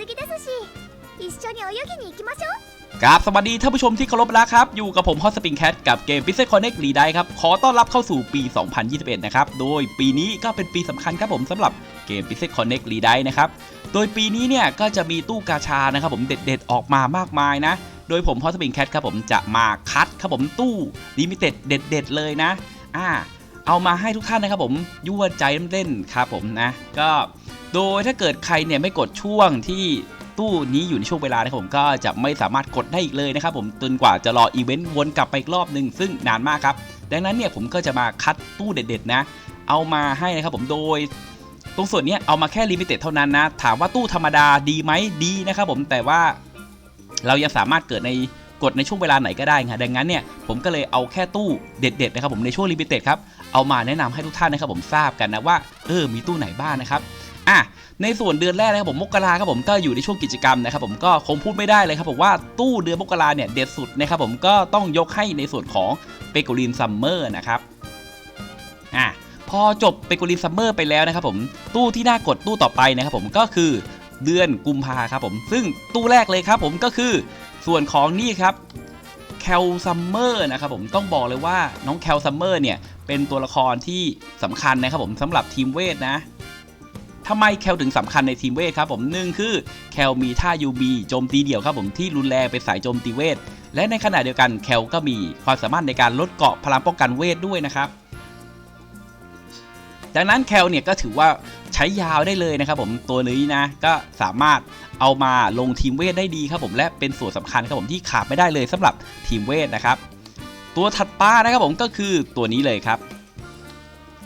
水着ですし一緒に泳ぎに行きましょう ครับสวัสดีท่านผู้ชมที่เคารพรักครับ อยู่กับผมฮอตสปริงแคทกับเกม p i x e l Connect รีไดครับ ขอต้อนรับเข้าสู่ปี 2021 นะครับ โดยปีนี้ก็เป็นปีสำคัญครับผมสำหรับเกม p i x e l Connect รีไดนะครับ โดยปีนี้เนี่ยก็จะมีตู้กาชานะครับผมเด็ดๆ ออกมามากมายนะ โดยผมฮอตสปริงแคทครับผมจะมาคัดครับผมตู้ลิมิเต็ดเด็ด ๆ เลยนะ อ่า เอามาให้ทุกท่านนะครับผมยั่วใจเล่นๆครับผมนะ ก็โดยถ้าเกิดใครเนี่ยไม่กดช่วงที่ตู้นี้อยู่ในช่วงเวลานะครับผมก็จะไม่สามารถกดได้อีกเลยนะครับผมจนกว่าจะรออีเวนต์วนกลับไปอีกรอบหนึ่งซึ่งนานมากครับ ดังนั้นเนี่ยผมก็จะมาคัดตู้เด็ดๆนะ เอามาให้นะครับผมโดย ตรงส่วนเนี้ยเอามาแค่ลิมิเต็ดเท่านั้นนะ ถามว่าตู้ธรรมดาดีไหมดีนะครับผมแต่ว่าเรายังสามารถเกิดใน กดในช่วงเวลาไหนก็ได้ครับดังนั้นเนี่ยผมก็เลยเอาแค่ตู้เด็ดๆนะครับผมในช่วงลิมิเต็ดครับเอามาแนะนำให้ทุกท่านนะครับผมทราบกันนะว่าเออมีตู้ไหนบ้างนะครับอะในส่วนเดือนแรกนะครับผมมกราครับผมก็อยู่ในช่วงกิจกรรมนะครับผมก็คงพูดไม่ได้เลยครับผมว่าตู้เดือนมกราเนี่ยเด็ดสุดนะครับผมก็ต้องยกให้ในส่วนของเปโกลินซัมเมอร์นะครับอะพอจบเปโกลินซัมเมอร์ไปแล้วนะครับผมตู้ที่น่ากดตู้ต่อไปนะครับผมก็คือเดือนกุมภาครับผมซึ่งตู้แรกเลยครับผมก็คือ ส่วนของนี่ครับแคลซัมเมอร์นะครับผมต้องบอกเลยว่าน้องแคลซัมเมอร์เนี่ยเป็นตัวละครที่สำคัญนะครับผมสำหรับทีมเวทนะทำไมแคลถึงสำคัญในทีมเวทครับผมหนึ่งคือแคลมีท่า UB โจมตีเดี่ยวครับผมที่รุนแรงเป็นสายโจมตีเวท และในขณะเดียวกันแคลก็มีความสามารถในการลดเกาะพลังป้องกันเวทด้วยนะครับ ดังนั้นแคลเนี่ยก็ถือว่าใช้ยาวได้เลยนะครับผมตัวนี้นะก็สามารถ เอามาลงทีมเวทได้ดีครับผมและเป็นส่วนสำคัญครับผมที่ขาดไม่ได้เลยสำหรับทีมเวทนะครับ ตัวถัดมานะครับผมก็คือตัวนี้เลยครับ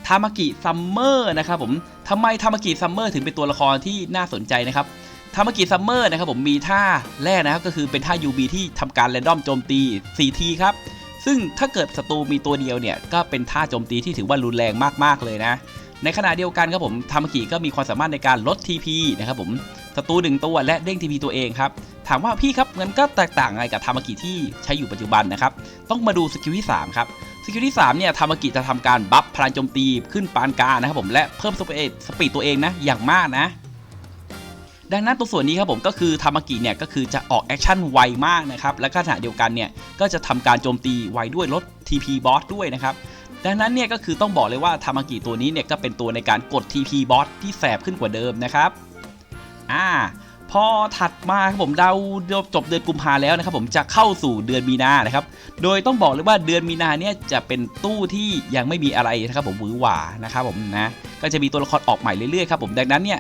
ทามากิซัมเมอร์นะครับผมทำไมทามากิซัมเมอร์ถึงเป็นตัวละครที่น่าสนใจนะครับทามากิซัมเมอร์นะครับผมมีท่าแรกนะครับก็คือเป็นท่า UB ที่ทำการแรนดอมโจมตี 4 ทีครับ ซึ่งถ้าเกิดศัตรูมีตัวเดียวเนี่ยก็เป็นท่าโจมตีที่ถือว่ารุนแรงมากๆเลยนะ ในขณะเดียวกันครับผมทามากิก็มีความสามารถในการลด TP นะครับผม ศัตรูหนึ่งตัวและเด้ง TP ตัวเองครับถามว่าพี่ครับมันก็แตกต่างอะไรกับทามากิที่ใช้อยู่ปัจจุบันนะครับต้องมาดูสกิลที่3ครับสกิลที่3เนี่ยทามากิจะทำการบัฟพลังโจมตีขึ้นปานกลางนะครับผมและเพิ่มสปีดสปีดตัวเองนะอย่างมากนะดังนั้นตัวส่วนนี้ครับผมก็คือทามากิเนี่ยก็คือจะออกแอคชั่นไวมากนะครับและขณะเดียวกันเนี่ยก็จะทำการโจมตีไวด้วยลด TP บอสด้วยนะครับดังนั้นเนี่ยก็คือต้องบอกเลยว่าทามากิตัวนี้เนี่ยก็เป็นตัวในการกด TP บอสที่แสบขึ้นกว่าเดิมนะครับ อ่าพอถัดมาครับผมเราจบเดือนกุมภาแล้วนะครับผมจะเข้าสู่เดือนมีนานะครับ โดยต้องบอกเลยว่าเดือนมีนาเนี่ยจะเป็นตู้ที่ยังไม่มีอะไรนะครับผมหวือหวานะครับผมนะก็จะมีตัวละครออกใหม่เรื่อยๆครับผมดังนั้นเนี่ย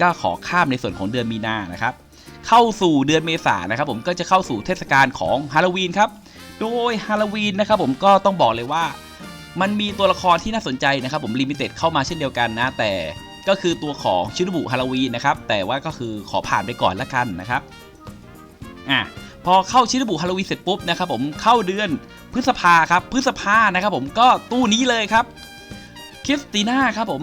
ก็ขอข้ามในส่วนของเดือนมีนานะครับเข้าสู่เดือนเมษานะครับผมก็จะเข้าสู่เทศกาลของฮาโลวีนครับโดยฮาโลวีนนะครับผมก็ต้องบอกเลยว่า มันมีตัวละครที่น่าสนใจนะครับผมลิมิเต็ดเข้ามาเช่นเดียวกันนะแต่ ก็คือตัวของชิรุบุฮาโลวีนนะครับ แต่ว่าก็คือขอผ่านไปก่อนละกันนะครับอะพอเข้าชิรุบุฮาโลวีนเสร็จปุ๊บนะครับผมเข้าเดือนพฤษภาครับพฤษภานะครับผมก็ตู้นี้เลยครับคริสติน่าครับผม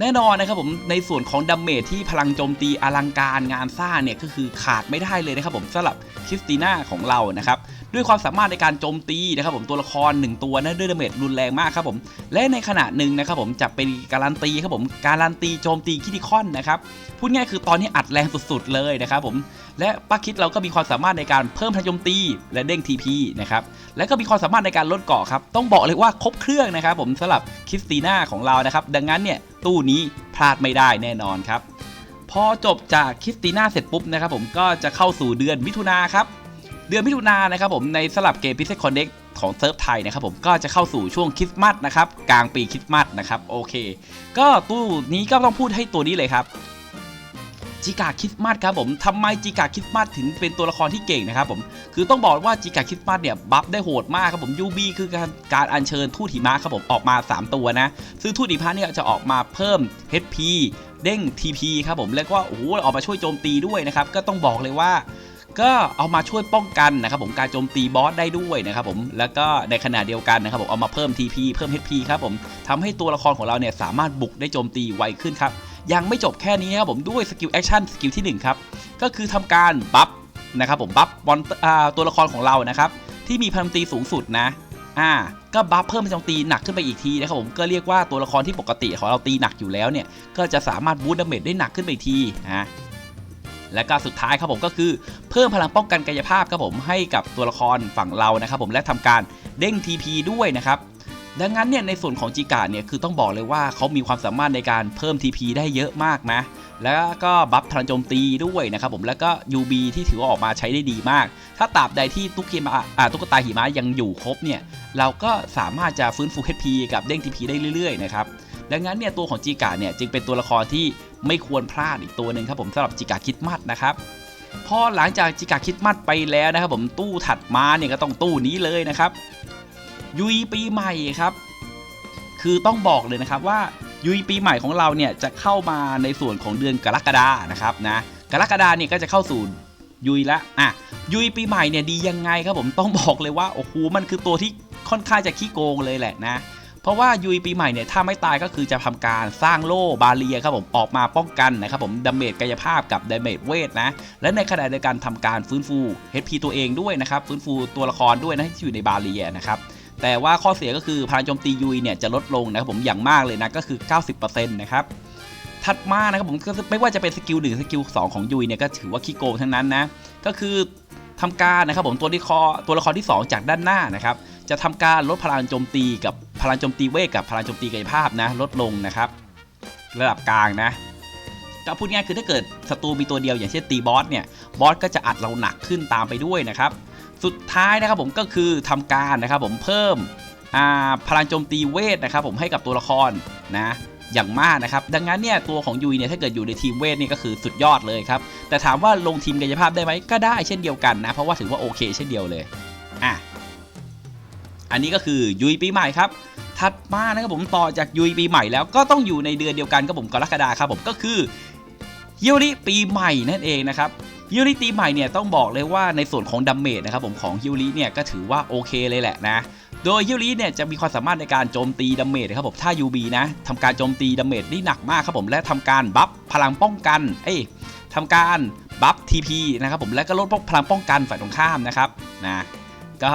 แน่นอนนะครับผมในส่วนของดัมเมจที่พลังโจมตีอลังการงานสร้างเนี่ยก็คือขาดไม่ได้เลยนะครับผมสำหรับคริสติน่าของเรานะครับ ด้วยความสามารถในการโจมตีนะครับผมตัวละคร 1 ตัวนะด้วยดาเมจรุนแรงมากครับผมและในขณะหนึ่งนะครับผมจะเป็นการันตีครับผมการันตีโจมตีคิติคอนนะครับพูดง่ายคือตอนนี้อัดแรงสุดๆเลยนะครับผมและป้าคิดเราก็มีความสามารถในการเพิ่มพลังโจมตีและเด้ง TP นะครับและก็มีความสามารถในการลดเกาะครับต้องบอกเลยว่าครบเครื่องนะครับผมสำหรับคริสติน่าของเรานะครับดังนั้นเนี่ยตู้นี้พลาดไม่ได้แน่นอนครับพอจบจากคริสติน่าเสร็จปุ๊บนะครับผมก็จะเข้าสู่เดือนมิถุนาครับ เดือนมิถุนายนนะครับผมในสลับเกมพิเศษคอนเน็กของเซิร์ฟไทยนะครับผมก็จะเข้าสู่ช่วงคริสต์มาสนะครับกลางปีคริสต์มาสนะครับโอเค ก็ตู้นี้ก็ต้องพูดให้ตัวนี้เลยครับจิกาคริสต์มาสครับผมทำไมจิกาคริสต์มาสถึงเป็นตัวละครที่เก่งนะครับผมคือต้องบอกว่าจิกาคริสต์มาสเนี่ยบัฟได้โหดมากครับผมยูบีคือการการอัญเชิญทูตหิมะครับผมออกมา 3 ตัวนะ ซึ่งทูตหิมะเนี่ยจะออกมาเพิ่ม HP เด้ง TP ครับผมแล้วก็โอ้โหออกมาช่วยโจมตีด้วยนะครับก็ต้องบอกเลยว่า ก็เอามาช่วยป้องกันนะครับผมการโจมตีบอสได้ด้วยนะครับผมแล้วก็ในขณะเดียวกันนะครับผมเอามาเพิ่ม TP เพิ่ม HP ครับผมทำให้ตัวละครของเราเนี่ยสามารถบุกได้โจมตีไวขึ้นครับยังไม่จบแค่นี้ครับผมด้วยสกิลแอคชั่นสกิลที่1ครับก็คือทำการบัฟนะครับผมบัฟบอลตัวละครของเรานะครับที่มีพลังตีสูงสุดนะอ่าก็บัฟเพิ่มพลังตีหนักขึ้นไปอีกทีนะครับผมก็เรียกว่าตัวละครที่ปกติของเราตีหนักอยู่แล้วเนี่ยก็จะสามารถบูสต์ดาเมจได้หนักขึ้นไปทีนะ และก็สุดท้ายครับผมก็คือเพิ่มพลังป้องกันกายภาพครับผมให้กับตัวละครฝั่งเรานะครับผมและทำการเด้ง TP ด้วยนะครับดังนั้นเนี่ยในส่วนของจิกาเนี่ยคือต้องบอกเลยว่าเขามีความสามารถในการเพิ่ม TP ได้เยอะมากนะแล้วก็บัฟพลังโจมตีด้วยนะครับผมแล้วก็ UB ที่ถือว่าออกมาใช้ได้ดีมาก ถ้าตราบใดที่ตุ๊กหิมะอ่าตุ๊กตาหิมะยังอยู่ครบเนี่ยเราก็สามารถจะฟื้นฟู HP กับเด้ง TP ได้เรื่อยๆนะครับดังนั้นเนี่ยตัวของจิกาเนี่ยจึงเป็นตัวละครที่ ไม่ควรพลาดอีกตัวหนึ่งครับผมสำหรับจิกาคิดมัดนะครับพอหลังจากจิกาคิดมัดไปแล้วนะครับผมตู้ถัดมาเนี่ยก็ต้องตู้นี้เลยนะครับ ยุยปีใหม่ครับ คือต้องบอกเลยนะครับว่ายุยปีใหม่ของเราเนี่ยจะเข้ามาในส่วนของเดือนกรกฎานะครับนะกรกฎาเนี่ยก็จะเข้าสู่ยุยละอะยุยปีใหม่เนี่ยดียังไงครับผมต้องบอกเลยว่าโอ้โหมันคือตัวที่ค่อนข้างจะขี้โกงเลยแหละนะ ราะว่ายุยปีใหม่เนี่ยถ้าไม่ตายก็คือจะทำการสร้างโล่บาเรียครับผมออกมาป้องกันนะครับผมดาเมจกายภาพกับดาเมจเวทนะและในขณะเดียวกันทำการฟื้นฟู HP ตัวเองด้วยนะครับฟื้นฟูตัวละครด้วยนะที่อยู่ในบาเรียนะครับแต่ว่าข้อเสียก็คือพลังโจมตียุยเนี่ยจะลดลงนะครับผมอย่างมากเลยนะก็คือ 90%นะครับถัดมานะครับผมไม่ว่าจะเป็นสกิลหนึ่งสกิลสองของยุยเนี่ยก็ถือว่าขี้โกงทั้งนั้นนะก็คือทำการนะครับผมตัวที่คอตัวละครที่ 2 จากด้านหน้านะครับจะทำการลดพลังโจมตีกับ พลังโจมตีเวทกับพลังโจมตีกายภาพนะลดลงนะครับระดับกลางนะก็พูดง่ายคือถ้าเกิดศัตรูมีตัวเดียวอย่างเช่นตีบอสเนี่ยบอสก็จะอัดเราหนักขึ้นตามไปด้วยนะครับ สุดท้ายนะครับผมก็คือทำการนะครับผมเพิ่มพลังโจมตีเวทนะครับผมให้กับตัวละครนะอย่างมากนะครับ ดังนั้นเนี่ยตัวของยุยเนี่ยถ้าเกิดอยู่ในทีมเวทนี่ก็คือสุดยอดเลยครับ แต่ถามว่าลงทีมกายภาพได้ไหมก็ได้เช่นเดียวกันนะ เพราะว่าถือว่าโอเคเช่นเดียวเลยอะ อันนี้ก็คือยุยปีใหม่ครับ ถัดมานะครับผมต่อจากยุยปีใหม่แล้วก็ต้องอยู่ในเดือนเดียวกันกับผมกรกฎาครับผมก็คือยูริปีใหม่นั่นเองนะครับยูริปีใหม่เนี่ยต้องบอกเลยว่าในส่วนของดัมเมจนะครับผมของยูริเนี่ยก็ถือว่าโอเคเลยแหละนะ โดยยูริเนี่ยจะมีความสามารถในการโจมตีดัมเมจนะครับผมถ้า UB นะทำการโจมตีดัมเมจได้หนักมากครับผมและทำการบัฟพลังป้องกันเอ้ยทำการบัฟ TP นะครับผมและก็ลดพลังป้องกันฝ่ายตรงข้ามนะครับนะก็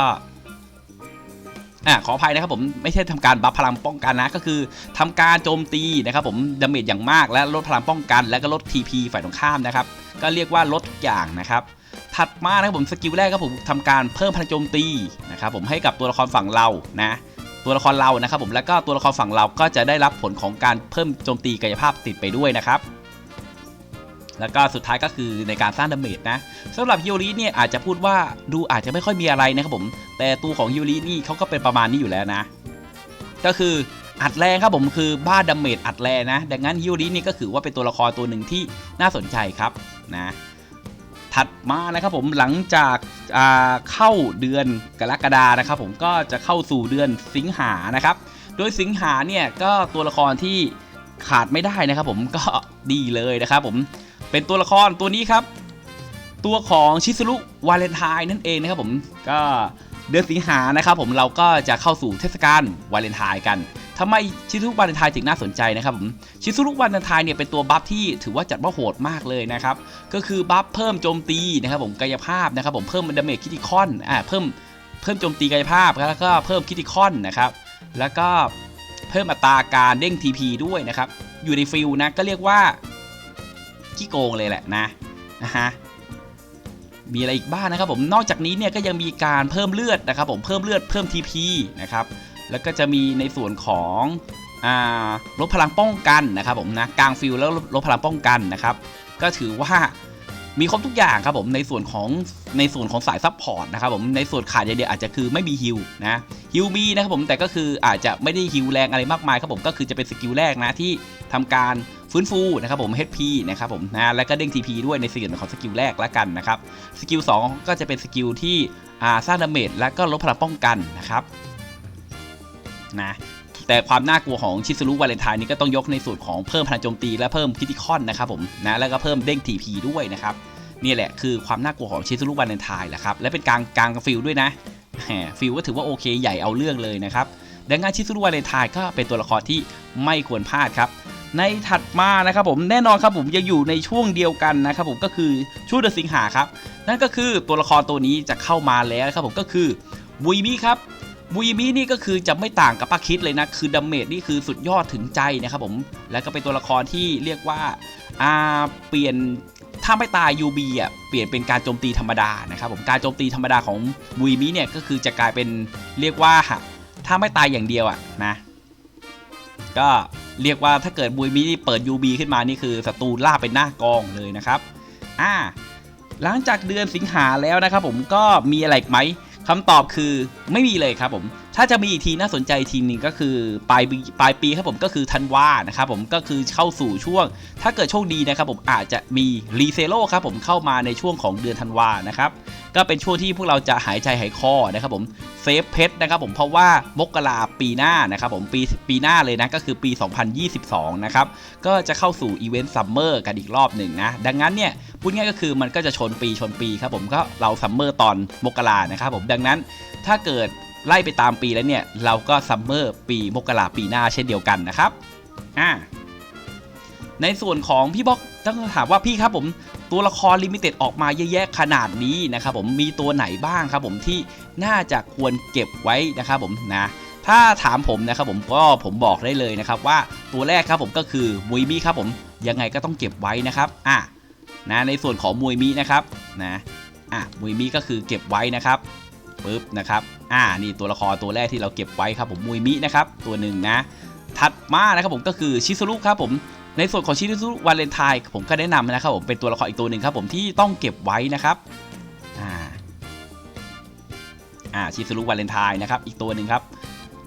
อ่าขออภัยนะครับผมไม่ใช่ทำการบัฟพลังป้องกันนะ ก็คือทำการโจมตีนะครับผมดาเมจอย่างมากและลดพลังป้องกัน และก็ลด TP ฝ่ายตรงข้ามนะครับ ก็เรียกว่าลดทุกอย่างนะครับถัดมานะครับผมสกิลแรกครับผมทำการเพิ่มพลังโจมตีนะครับผมให้กับตัวละครฝั่งเรานะตัวละครเรานะครับผมแล้วก็ตัวละครฝั่งเราก็จะได้รับผลของการเพิ่มโจมตีกายภาพติดไปด้วยนะครับ แล้วก็สุดท้ายก็คือในการสร้างดาเมจนะสำหรับยูริเนี่ยอาจจะพูดว่าดูอาจจะไม่ค่อยมีอะไรนะครับผม แต่ตัวของยูรินี่เขาก็เป็นประมาณนี้อยู่แล้วนะ ก็คืออัดแรงครับผมคือบ้าดาเมจอัดแรงนะ ดังนั้นยูรินี่ก็ถือว่าเป็นตัวละครตัวหนึ่งที่น่าสนใจครับนะถัดมานะครับผมหลังจากาเข้าเดือนกรกฎานะครับผมก็จะเข้าสู่เดือนสิงหานะครับ โดยสิงหาเนี่ยก็ตัวละครที่ขาดไม่ได้นะครับผมก็ดีเลยนะครับผม เป็นตัวละครตัวนี้ครับ ตัวของชิซุรุวาเลนไทน์นั่นเองนะครับผมก็เดือนสิงหานะครับผมเราก็จะเข้าสู่เทศกาลวาเลนไทน์กันทำไมชิซุรุวาเลนไทน์ถึงน่าสนใจนะครับผมชิซุรุวาเลนไทน์เนี่ยเป็นตัวบัฟที่ถือว่าจัดว่าโหดมากเลยนะครับก็คือบัฟเพิ่มโจมตีนะครับผมกายภาพนะครับผมเพิ่มดาเมจคิติคอนอ่าเพิ่มเพิ่มโจมตีกายภาพแล้วก็เพิ่มคิติคอนนะครับแล้วก็เพิ่มอัตราการเด้ง TP ด้วยนะครับอยู่ในฟิลนะก็เรียกว่า ขี้โกงเลยแหละนะนะฮะมีอะไรอีกบ้างนะครับผมนอกจากนี้เนี่ยก็ยังมีการเพิ่มเลือดนะครับผมเพิ่มเลือดเพิ่ม TP นะครับแล้วก็จะมีในส่วนของอลดพลังป้องกันนะครับผมนะกลางฟิลแล้วลดพลังป้องกันนะครับก็ถือว่ามีครบทุกอย่างครับผมในส่วนของในส่วนของสายซัพพอร์ตนะครับผมในส่วนขาดอย่างเดียวอาจจะคือไม่มีฮิลนะฮิลมีนะครับผมแต่ก็คืออาจจะไม่ได้ฮิลแรงอะไรมากมายครับผมก็คือจะเป็นสกิลแรกนะที่ทำการ ฟื้นฟูนะครับผม HP นะครับผมนะแล้วก็เด้ง TP ด้วยในส่วนของสกิลแรกแล้วกันนะครับสกิล2ก็จะเป็นสกิลที่สร้างดาเมจและก็ลดพลังป้องกันนะครับนะแต่ความน่ากลัวของชิซุรุวาเลนไทน์นี่ก็ต้องยกในส่วนของเพิ่มพลังโจมตีและเพิ่มคิติคอนนะครับผมนะแล้วก็เพิ่มเด้ง TP ด้วยนะครับนี่แหละคือความน่ากลัวของชิซุรุวาเลนไทน์แหละครับและเป็นกลางกลางฟิลด้วยนะฟิลก็ถือว่าโอเคใหญ่เอาเรื่องเลยนะครับดังนั้นชิซุรุวาเลนไทน์ก็เป็นตัวละครที่ไม่ควรพลาดครับ ในถัดมานะครับผมแน่นอนครับผมยังอยู่ในช่วงเดียวกันนะครับผมก็คือช่วงเดือนสิงหาครับ นั่นก็คือตัวละครตัวนี้จะเข้ามาแล้วนะครับผมก็คือวุยมิครับวุยมินี่ก็คือจะไม่ต่างกับป้าคิดเลยนะ คือดาเมจนี่คือสุดยอดถึงใจนะครับผมแล้วก็เป็นตัวละครที่เรียกว่าอ่าเปลี่ยนถ้าไม่ตาย UB อะเปลี่ยนเป็นการโจมตีธรรมดานะครับผมการโจมตีธรรมดาของมุยมิเนี่ยก็คือจะกลายเป็นเรียกว่าถ้าไม่ตายอย่างเดียวอะนะ ก็ เรียกว่าถ้าเกิดมุยมีเปิด UB ขึ้นมานี่คือศัตรูล่าเป็นหน้ากองเลยนะครับอ่าหลังจากเดือนสิงหาแล้วนะครับผมก็มีอะไรไหมคำตอบคือไม่มีเลยครับผมถ้าจะมีอีกทีน่าสนใจทีนึงก็คือปลายปีปลายปีครับผมก็คือธันวานะครับผมก็คือเข้าสู่ช่วง ถ้าเกิดโชคดีนะครับผมอาจจะมีรีเซโลครับผมเข้ามาในช่วงของเดือนธันวานะครับ ก็เป็นช่วงที่พวกเราจะหายใจหายคอนะครับผมเซฟเพชรนะครับผมเพราะว่ามกราปีหน้านะครับผมปีปีหน้าเลยนะก็คือปี 2022 นะครับก็จะเข้าสู่อีเวนต์ซัมเมอร์กันอีกรอบหนึ่งนะดังนั้นเนี่ยพูดง่ายก็คือมันก็จะชนปีชนปีครับผมก็เราซัมเมอร์ตอนมกรานะครับผมดังนั้นถ้าเกิดไล่ไปตามปีแล้วเนี่ยเราก็ซัมเมอร์ปีมกราปีหน้าเช่นเดียวกันนะครับอ่าในส่วนของพี่บอกต้องถามว่าพี่ครับผม ตัวละครลิมิเต็ดออกมาเยอะแยะขนาดนี้นะครับผมมีตัวไหนบ้างครับผมที่น่าจะควรเก็บไว้นะครับผมนะถ้าถามผมนะครับผมก็ผมบอกได้เลยนะครับว่าตัวแรกครับผมก็คือมุยมิครับผมยังไงก็ต้องเก็บไว้นะครับอะนะในส่วนของมุยมินะครับนะอะมุยมิก็คือเก็บไว้นะครับปึ๊บนะครับอ่านี่ตัวละครตัวแรกที่เราเก็บไว้ครับผมมุยมินะครับตัวหนึ่งนะถัดมานะครับผมก็คือชิซุรุครับผม ในส่วนของชิซุรุวาเลนไทน์ผมก็แนะนำนะครับผมเป็นตัวละครอีกตัวหนึ่งครับผมที่ต้องเก็บไว้นะครับอ่าอ่าชิซุรุวาเลนไทน์นะครับอีกตัวหนึ่งครับ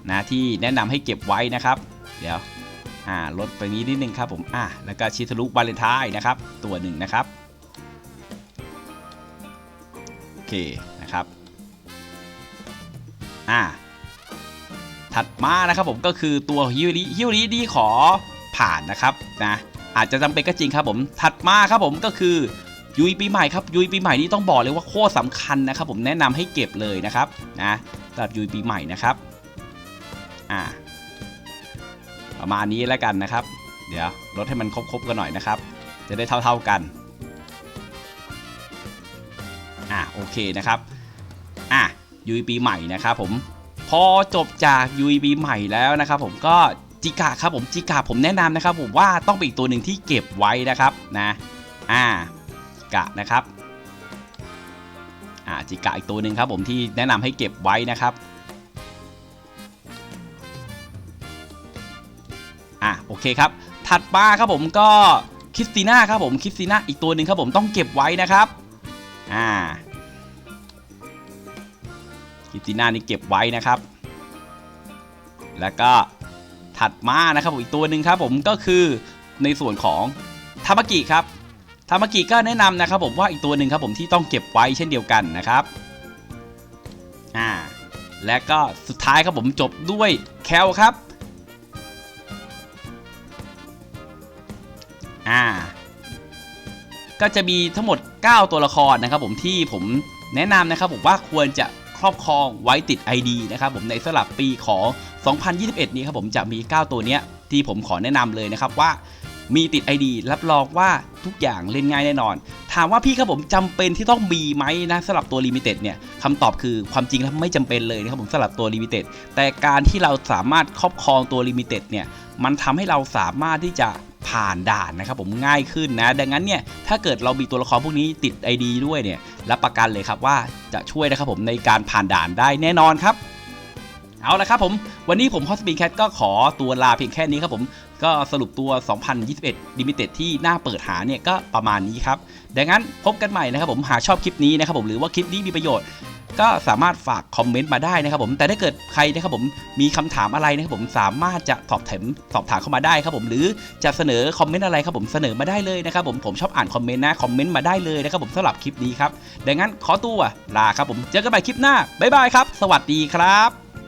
นะที่แนะนำให้เก็บไว้นะครับ เดี๋ยวอ่าลดไปนี้นิดนึงครับผมอ่าแล้วก็ชิทะลุวาเลนไทน์นะครับตัวหนึ่งนะครับโอเคนะครับอ่าถัดมานะครับผมก็คือตัวฮิวริฮิวริที่ขอ ผ่านนะครับนะอาจจะจำเป็นก็จริงครับผมถัดมาครับผมก็คือยุยปีใหม่ครับยุยปีใหม่นี่ต้องบอกเลยว่าโคตรสำคัญนะครับ ผมแนะนำให้เก็บเลยนะครับนะสำหรับยุยปีใหม่นะครับอ่าประมาณนี้แล้วกันนะครับ เดี๋ยวลดให้มันครบๆกันหน่อยนะครับ จะได้เท่าๆกันอ่าโอเคนะครับอะยูปีใหม่นะครับผมพอจบจากยูปีใหม่แล้วนะครับ ผมก็ จิกาครับผมจิกาผมแนะนำนะครับผมว่าต้องเป็นอีกตัวหนึ่งที่เก็บไว้นะครับนะอ่ากะนะครับอ่าจิกาอีกตัวหนึ่งครับผมที่แนะนำให้เก็บไว้นะครับอะโอเคครับ ถัดมาครับผมก็คิสติน่าครับผมคิสติน่าอีกตัวหนึ่งครับผมต้องเก็บไว้นะครับอ่าคิสติน่านี่เก็บไว้นะครับ แล้วก็ ถัดมานะครับผมอีกตัวหนึ่งครับผมก็คือในส่วนของทามากิครับทามากิก็แนะนำนะครับผมว่าอีกตัวหนึ่งครับผมที่ต้องเก็บไว้เช่นเดียวกันนะครับอ่าและก็สุดท้ายครับผมจบด้วยแคลครับอ่าก็จะมีทั้งหมด 9 ตัวละครนะครับผมที่ผมแนะนำนะครับผมว่าควรจะ ครอบครองไว้ติด ID นะครับผมในสลับปีของ 2021 นี้ครับผมจะมี 9 ตัวเนี้ยที่ผมขอแนะนำเลยนะครับว่ามีติด ID รับรองว่าทุกอย่างเล่นง่ายแน่นอน ถามว่าพี่ครับผมจำเป็นที่ต้องมีไหมนะสำหรับตัวลิมิเต็ดเนี่ยคำตอบคือความจริงแล้วไม่จำเป็นเลยนะครับผมสำหรับตัวลิมิเต็ดแต่การที่เราสามารถครอบครองตัวลิมิเต็ดเนี่ยมันทำให้เราสามารถที่จะ ผ่านด่านนะครับผมง่ายขึ้นนะ ดังนั้นเนี่ยถ้าเกิดเรามีตัวละครพวกนี้ติด ID ด้วยเนี่ยรับประกันเลยครับว่าจะช่วยนะครับผมในการผ่านด่านได้แน่นอนครับเอาละครับผม วันนี้ผมฮอสปีแคทก็ขอตัวลาเพียงแค่นี้ครับผม ก็สรุปตัว 2021 Limited ที่หน่าเปิดหาเนี่ยก็ประมาณนี้ครับ ดังนั้นพบกันใหม่นะครับผมหากชอบคลิปนี้นะครับผมหรือว่าคลิปนี้มีประโยชน์ ก็สามารถฝากคอมเมนต์มาได้นะครับผมแต่ถ้าเกิดใครนะครับผมมีคำถามอะไรนะครับผมสามารถจะสอบถามสอบถามเข้ามาได้ครับผมหรือจะเสนอคอมเมนต์อะไรครับผมเสนอมาได้เลยนะครับผมผมชอบอ่านคอมเมนต์นะคอมเมนต์มาได้เลยนะครับผมสำหรับคลิปนี้ครับดังนั้นขอตัวลาครับผมเจอกันใหม่คลิปหน้าบ๊ายบายครับ สวัสดีครับ